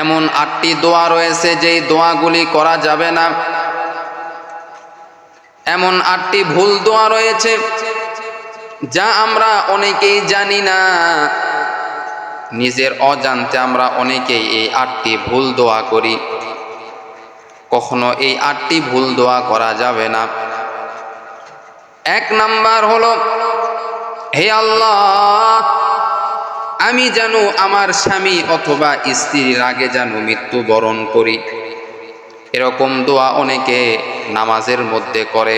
এমন আটটি দোয়া রয়েছে যেই দোয়াগুলি করা যাবে না। এমন আটটি ভুল দোয়া রয়েছে যা আমরা অনেকেই জানি না। নিজের অজান্তে আমরা অনেকেই এই আটটি ভুল দোয়া করি। কখনো এই আটটি ভুল দোয়া করা যাবে না। এক নাম্বার হলো, হে আল্লাহ আমি যেন আমার স্বামী অথবা স্ত্রীর আগে যেন মৃত্যুবরণ করি। এরকম দোয়া অনেকে নামাজের মধ্যে করে,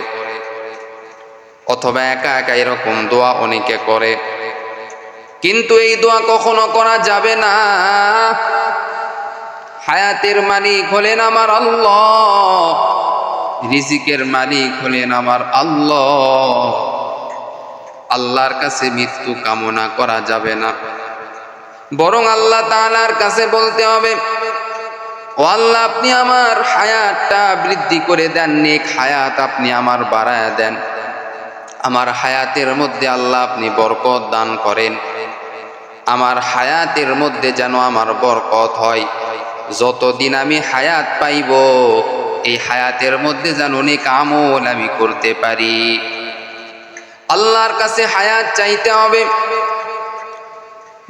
অথবা একা একা এরকম দোয়া অনেকে করে। কিন্তু এই দোয়া কখনো করা যাবে না। হায়াতের মালিক হলেন আমার আল্লাহ, রিজিকের মালিক হলেন আমার আল্লাহ। আল্লাহর কাছে মৃত্যু কামনা করা যাবে না। বরং আল্লাহ তাআলার কাছে বলতে হবে, ও আল্লাহ, আপনি আমার হায়াতটা বৃদ্ধি করে দেন, নেক হায়াত আপনি আমার বাড়ায় দেন। আমার হায়াতের মধ্যে আল্লাহ আপনি বরকত দান করেন। আমার হায়াতের মধ্যে যেন আমার বরকত হয়। যতদিন আমি হায়াত পাইব, এই হায়াতের মধ্যে যেন অনেক আমল আমি করতে পারি। আল্লাহর কাছে হায়াত চাইতে হবে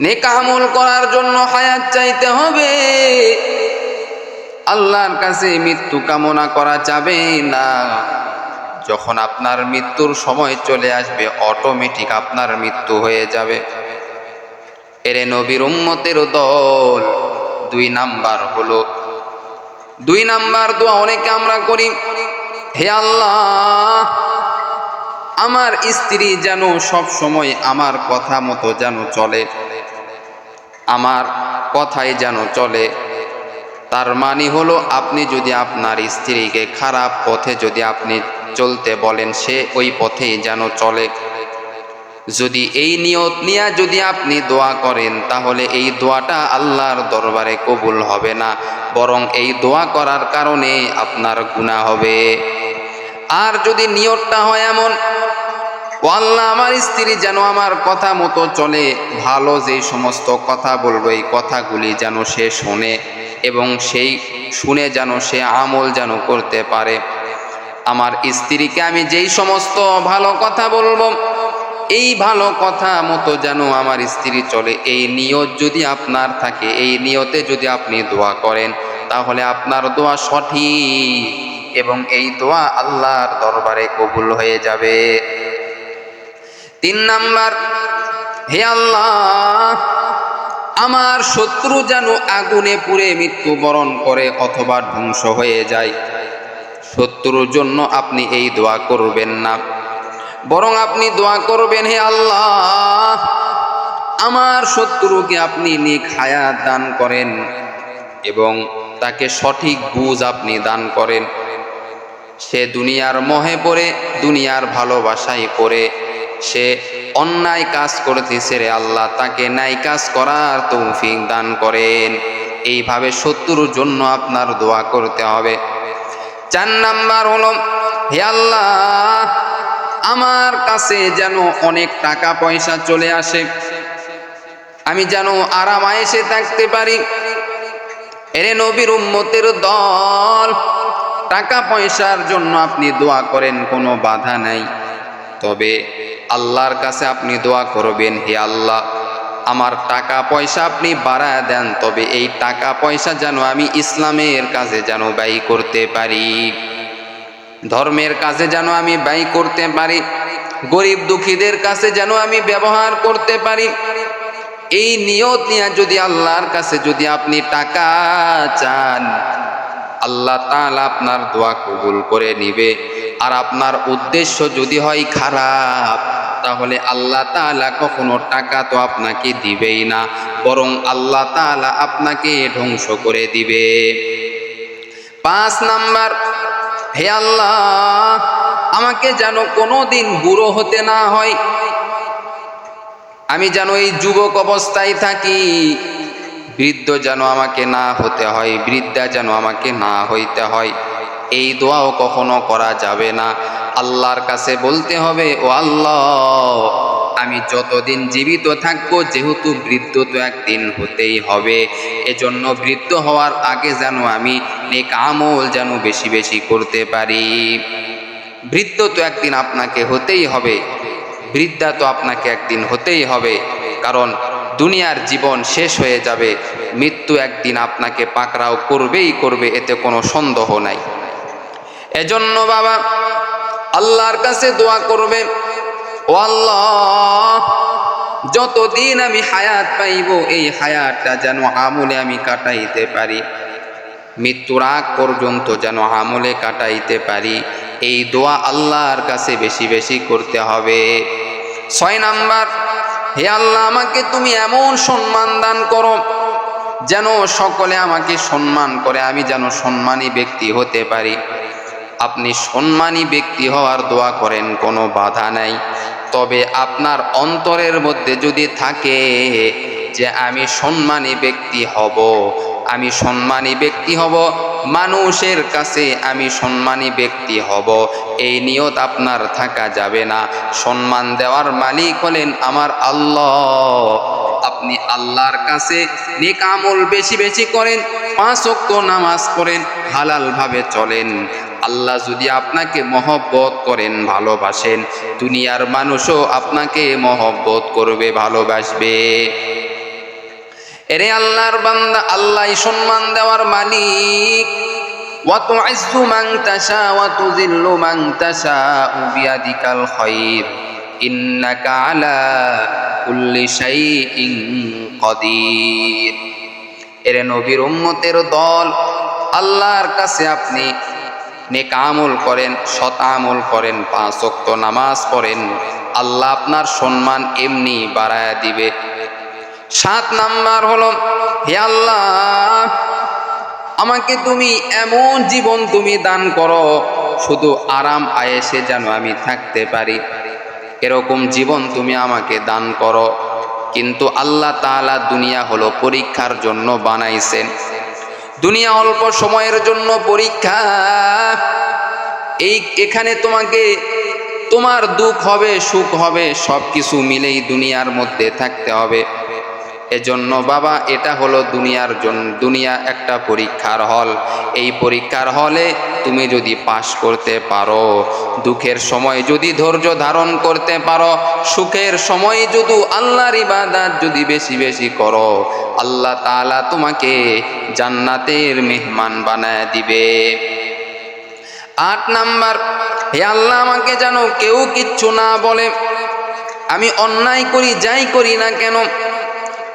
নেক আমল করার জন্য হায়াত চাইতে হবে। আল্লাহর কাছে মৃত্যু কামনা করা যাবে না। যখন আপনার মৃত্যুর সময় চলে আসবে অটোমেটিক আপনার মৃত্যু হয়ে যাবে। এরে নবীর উম্মতের দল, দুই নাম্বার হলো, দুই নাম্বার দোয়া অনেকে আমরা করি, হে আল্লাহ, আমার স্ত্রী যেন সব সময় আমার কথা মতো যেন চলে। আমার কথাই যেন চলে। তার মানে হলো আপনি যদি আপনার স্ত্রীকে খারাপ পথে যদি আপনি চলতে বলেন, সে ওই পথেই যেন চলে। যদি এই নিয়ত নিয়ে যদি আপনি দোয়া করেন, তাহলে এই দোয়াটা আল্লাহর দরবারে কবুল হবে না। বরং এই দোয়া করার কারণে আপনার গুণা হবে। আর যদি নিয়তটা হয় এমন ও আল্লাহ, আমার স্ত্রী যেন আমার কথা মতো চলে। ভালো যেই সমস্ত কথা বলব, এই কথাগুলি যেন সে শোনে এবং সেই শুনে যেন সে আমল যেন করতে পারে। আমার স্ত্রীকে আমি যেই সমস্ত ভালো কথা বলব, এই ভালো কথা মতো যেন আমার স্ত্রী চলে। এই নিয়ত যদি আপনার থাকে, এই নিয়তে যদি আপনি দোয়া করেন, তাহলে আপনার দোয়া সঠিক এবং এই দোয়া আল্লাহর দরবারে কবুল হয়ে যাবে। তিন নাম্বার, হে আল্লাহ, আমার শত্রু যেন আগুনে পুড়ে মৃত্যুবরণ করে অথবা ধ্বংস হয়ে যায়। শত্রুর জন্য আপনি এই দোয়া করবেন না। বরং আপনি দোয়া করবেন, হে আল্লাহ, আমার শত্রুকে আপনি নিক দান করেন এবং তাকে সঠিক বুঝ আপনি দান করেন। সে দুনিয়ার মহে পড়ে, দুনিয়ার ভালোবাসায় পড়ে। সে অন্যায় কাজ করতেছে রে আল্লাহ, তাকে ন্যায় কাজ করার তৌফিক দান করেন। এইভাবে শত্রুর জন্য আপনার দোয়া করতে হবে। চার নাম্বার হলো, হে আল্লাহ, আমার কাছে যেন অনেক টাকা পয়সা চলে আসে। আমি যেন আরাম আয়েসে থাকতে পারি। এরে নবীর উম্মতের দল, টাকা পয়সার জন্য আপনি দোয়া করেন, কোনো বাধা নাই। তবে আল্লাহর কাছে আপনি দোয়া করবেন, হে আল্লাহ, আমার টাকা পয়সা আপনি বাড়ায় দেন, তবে এই টাকা পয়সা যেন আমি ইসলামের কাজে যেন ব্যয় করতে পারি। ধর্মের কাজে যেন আমি ব্যয় করতে পারি, গরিব দুঃখীদের কাছে যেন আমি ব্যবহার করতে পারি। এই নিয়ত নিয়ে যদি আল্লাহর কাছে যদি আপনি টাকা চান, আল্লাহ তাআলা আপনার দোয়া কবুল করে নিবে। আর আপনার উদ্দেশ্য যদি হয় খারাপ তাহলে আল্লাহ তাআলা কখনো টাকা তো আপনাকে দিবেই না, বরং আল্লাহ তাআলা আপনাকে ধ্বংস করে দিবে। পাঁচ নাম্বার, হে আল্লাহ, আমাকে যেন কোনো দিন বুড়ো হতে না হয়। আমি যেন এই যুবক অবস্থায় থাকি, বৃদ্ধ যেন আমাকে না হতে হয়, বৃদ্ধা যেন আমাকে না হইতে হয়। এই দোয়াও কখনো করা যাবে না। আল্লাহর কাছে বলতে হবে, ও আল্লাহ, আমি যতদিন জীবিত থাকব, যেহেতু বৃদ্ধ তো একদিন হতেই হবে। এজন্য বৃদ্ধ হওয়ার আগে যেন আমি নেক আমল যেন বেশি বেশি করতে পারি। বৃদ্ধ তো একদিন আপনাকে হতেই হবে। বৃদ্ধা তো আপনাকে একদিন হতেই হবে। কারণ দুনিয়ার জীবন শেষ হয়ে যাবে। মৃত্যু একদিন আপনাকে পাকড়াও করবেই করবে, এতে কোনো সন্দেহ নাই। এজন্য বাবা আল্লাহর কাছে দোয়া করবে, ও আল্লাহ, যতদিন আমি হায়াত পাইব, এই হায়াতটা যেন আমলে আমি কাটাইতে পারি। মৃত্যুর আগ পর্যন্ত যেন আমলে কাটাইতে পারি। এই দোয়া আল্লাহর কাছে বেশি বেশি করতে হবে। ছয় নাম্বার, হে আল্লাহ, আমাকে তুমি এমন সম্মান দান করো যেন সকলে আমাকে সম্মান করে, আমি যেন সম্মানী ব্যক্তি হতে পারি। আপনি সম্মানী ব্যক্তি হওয়ার দোয়া করেন, কোনো বাধা নাই। তবে আপনার অন্তরের মধ্যে যদি থাকে যে আমি সম্মানী ব্যক্তি হব, আমি সম্মানী ব্যক্তি হব, মানুষের কাছে আমি সম্মানী ব্যক্তি হব, এই নিয়ত আপনার থাকা যাবে না। সম্মান দেওয়ার মালিক হলেন আমার আল্লাহ। আপনি আল্লাহর কাছে নেক আমল বেশি বেশি করেন, পাঁচ ওয়াক্ত নামাজ পড়েন, হালালভাবে চলেন। আল্লাহ যদি আপনাকে মহব্বত করেন ভালোবাসেন দুনিয়ার মানুষও আপনাকে মহব্বত করবে ভালোবাসবে এরে আল্লাহর বান্দা আল্লাহ সম্মান দেওয়ার মালিক وتعز من تشاء وتذل من تشاء بيدك الخير إنك على كل شيء قدير এরে নবীর উম্মতের দল আল্লাহর কাছে আপনি নেক আমল করেন, সৎ আমল করেন, পাঁচ ওয়াক্ত নামাজ পড়েন। আল্লাহ আপনার সম্মান এমনি বাড়ায় দিবে। সাত নাম্বার হলো, হে আল্লাহ, আমাকে তুমি এমন জীবন তুমি দান করো, শুধু আরাম আয়েসে যেন আমি থাকতে পারি। এরকম জীবন তুমি আমাকে দান করো। কিন্তু আল্লাহ তাআলা দুনিয়া হলো পরীক্ষার জন্য বানাইছেন। দুনিয়া অল্প সময়ের জন্য পরীক্ষা। এই এখানে তোমাকে তোমার দুঃখ হবে, সুখ হবে সব কিছু মিলেই দুনিয়ার মধ্যে থাকতে হবে। এজন্য বাবা, এটা হলো দুনিয়ার জন্য দুনিয়া একটা পরীক্ষার হল। এই পরীক্ষার হলে তুমি যদি পাশ করতে পারো, দুঃখের সময় যদি ধৈর্য ধারণ করতে পারো, সুখের সময় যদি আল্লাহর ইবাদত যদি বেশি বেশি করো, আল্লাহ তাআলা তোমাকে জান্নাতের মেহমান বানায় দিবে। আট নাম্বার, হে আল্লাহ আমাকে যেন কেউ কিচ্ছু না বলে, আমি অন্যায় করি, যাই করি না কেন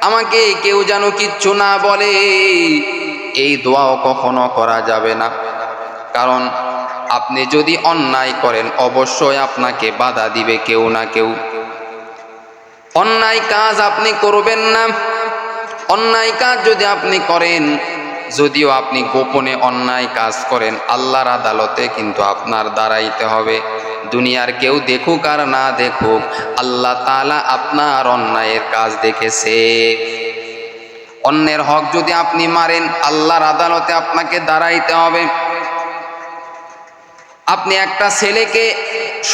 আমাকে কেউ যেন কিচ্ছু না বলে। এই দোয়াও কখনো করা যাবে না। কারণ আপনি যদি অন্যায় করেন, অবশ্যই আপনাকে বাধা দিবে কেউ না কেউ। অন্যায় কাজ আপনি করবেন না। অন্যায় কাজ যদি আপনি করেন, যদিও আপনি গোপনে অন্যায় কাজ করেন, আল্লাহর আদালতে কিন্তু আপনার দাঁড়াইতে হবে। দুনিয়ার কেউ দেখুক আর না দেখুক, আল্লাহ তালা আপনার অন্যায়ের কাজ দেখেছে। অন্যের হক যদি আপনি মারেন, আল্লাহর আদালতে আপনাকে দাঁড়াইতে হবে। আপনি একটা ছেলেকে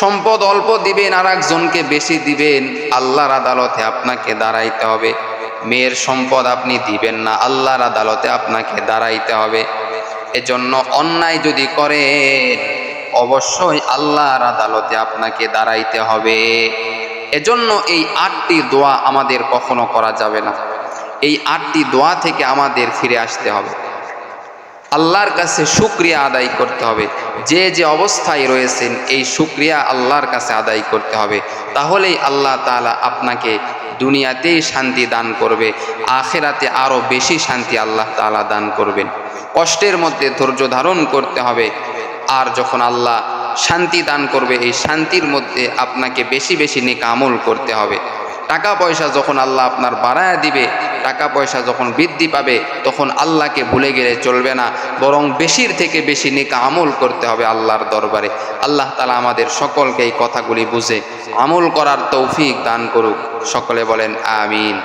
সম্পদ অল্প দিবেন আর একজনকে বেশি দিবেন, আল্লাহর আদালতে আপনাকে দাঁড়াইতে হবে। মেয়ের সম্পদ আপনি দিবেন না, আল্লাহর আদালতে আপনাকে দাঁড়াইতে হবে। এজন্য অন্যায় যদি করেন অবশ্যই আল্লাহর আদালতে আপনাকে দাঁড়াইতে হবে। এজন্য এই আটটি দোয়া আমাদের কখনো করা যাবে না। এই আটটি দোয়া থেকে আমাদের ফিরে আসতে হবে। আল্লাহর কাছে শুক্রিয়া আদায় করতে হবে। যে যে অবস্থায় রয়েছেন, এই শুক্রিয়া আল্লাহর কাছে আদায় করতে হবে। তাহলেই আল্লাহ তাআলা আপনাকে দুনিয়াতেই শান্তি দান করবে, আখেরাতে আরও বেশি শান্তি আল্লাহ তাআলা দান করবেন। কষ্টের মধ্যে ধৈর্য ধারণ করতে হবে। আর যখন আল্লাহ শান্তি দান করবে, এই শান্তির মধ্যে আপনাকে বেশি বেশি নেক আমল করতে হবে। টাকা পয়সা যখন আল্লাহ আপনার বাড়ায় দিবে, টাকা পয়সা যখন বৃদ্ধি পাবে, তখন আল্লাহকে ভুলে গেলে চলবে না। বরং বেশির থেকে বেশি নেক আমল করতে হবে আল্লাহর দরবারে। আল্লাহ তালা আমাদের সকলকে এই কথাগুলি বুঝে আমল করার তৌফিক দান করুক। সকলে বলেন, আমিন।